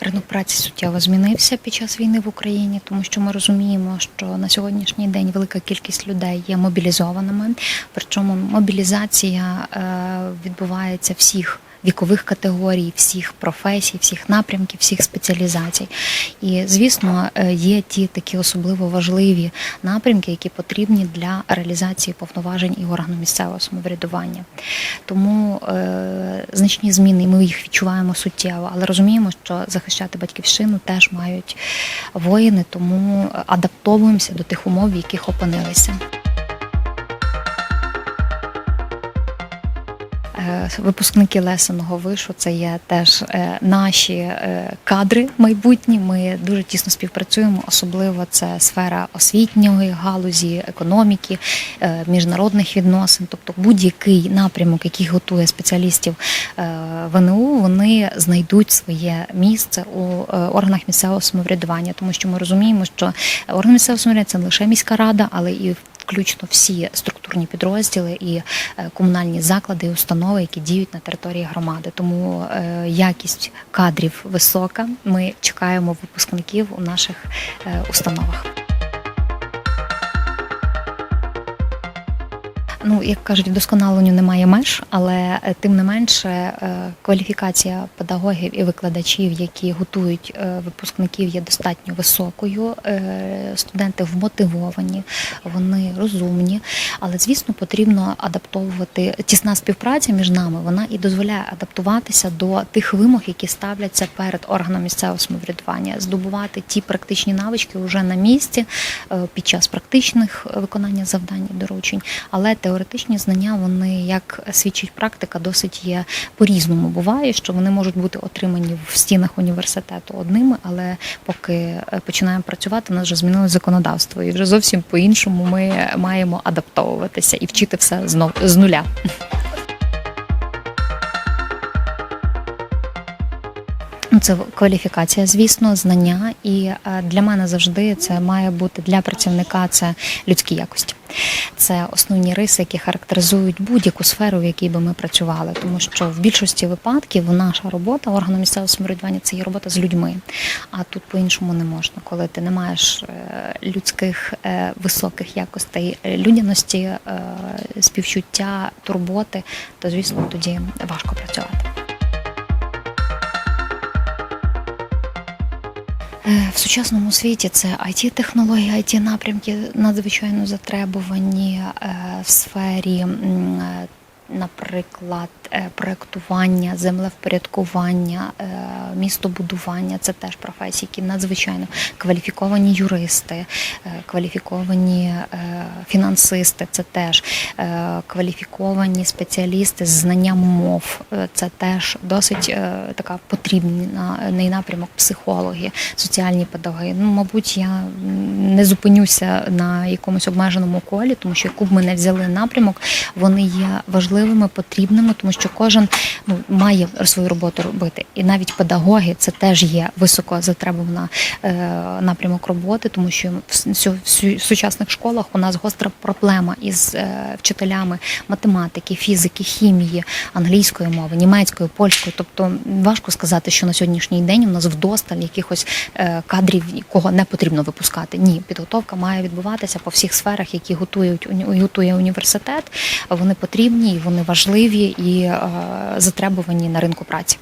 Ринок праці суттєво змінився під час війни в Україні, тому що ми розуміємо, що на сьогоднішній день велика кількість людей є мобілізованими. Причому мобілізація е, відбувається всіх. Вікових категорій, всіх професій, всіх напрямків, всіх спеціалізацій. І звісно, е, є ті такі особливо важливі напрямки, які потрібні для реалізації повноважень і органу місцевого самоврядування. Тому е, значні зміни, і ми їх відчуваємо суттєво, але розуміємо, що захищати батьківщину теж мають воїни, тому адаптовуємося до тих умов, в яких опинилися. Випускники Лесеного вишу це є теж е, наші е, кадри майбутні. Ми дуже тісно співпрацюємо, особливо це сфера освітньої галузі, економіки, е, міжнародних відносин. Тобто будь-який напрямок, який готує спеціалістів ВНУ, вони знайдуть своє місце у органах місцевого самоврядування, тому що ми розуміємо, що органи місцевого самоврядування це не лише міська рада, але і включно всі структурні підрозділи і е, комунальні заклади і установи, які діють на території громади. Тому е, якість кадрів висока. Ми чекаємо випускників у наших е, установах. Ну, як кажуть, вдосконаленню немає меж, але е, тим не менше е, кваліфікація педагогів і викладачів, які готують е, випускників, є достатньо високою. Студенти вмотивовані, вони розумні, але звісно потрібно адаптовувати тісна співпраця між нами. Вона і дозволяє адаптуватися до тих вимог, які ставляться перед органом місцевого самоврядування, здобувати ті практичні навички вже на місці під час практичних виконання завдань і доручень. Але теоретичні знання, вони, як свідчить практика, досить є по-різному. Буває, що вони можуть бути отримані в стінах університету одними, але поки е, починаємо працювати, у нас вже змінилось законодавство, і вже зовсім по-іншому ми маємо адаптовуватися і вчити все знов з нуля. Це кваліфікація, звісно, знання. І е, для мене завжди це має бути для працівника це людські якості. Це основні риси, які характеризують будь-яку сферу, в якій би ми працювали. Тому що в більшості випадків наша робота органу місцевого самоврядування це є робота з людьми. А тут по-іншому не можна, коли ти не маєш е, людських е, високих якостей людяності, співчуття, турботи, то звісно тоді важко працювати. В сучасному світі це it технології it напрямки надзвичайно затребувані е, в сфері, е, наприклад, е, проектування, землевпорядкування, е, містобудування. Це теж професії, які надзвичайно кваліфіковані юристи, е, кваліфіковані фінансисти. Це теж кваліфіковані спеціалісти з знанням мов. Це теж досить така потрібна на напрямок психологи, соціальні педагоги. Ну, мабуть, я не зупинюся на якомусь обмеженому колі, тому що яку б ми не взяли напрямок, вони є важливими, потрібними, тому що кожен ну, має свою роботу робити. І навіть педагоги це теж є високо затребувана е, напрямок роботи, тому що в сучасних школах у нас гостра проблема із е, вчителями математики, фізики, хімії, англійської мови, німецької, польської. Тобто важко сказати, що на сьогоднішній день у нас вдосталь якихось е, кадрів, кого не потрібно випускати. Ні, підготовка має відбуватися по всіх сферах, які готують готує університет. Вони потрібні, і вони важливі і е, затребувані на ринку праці.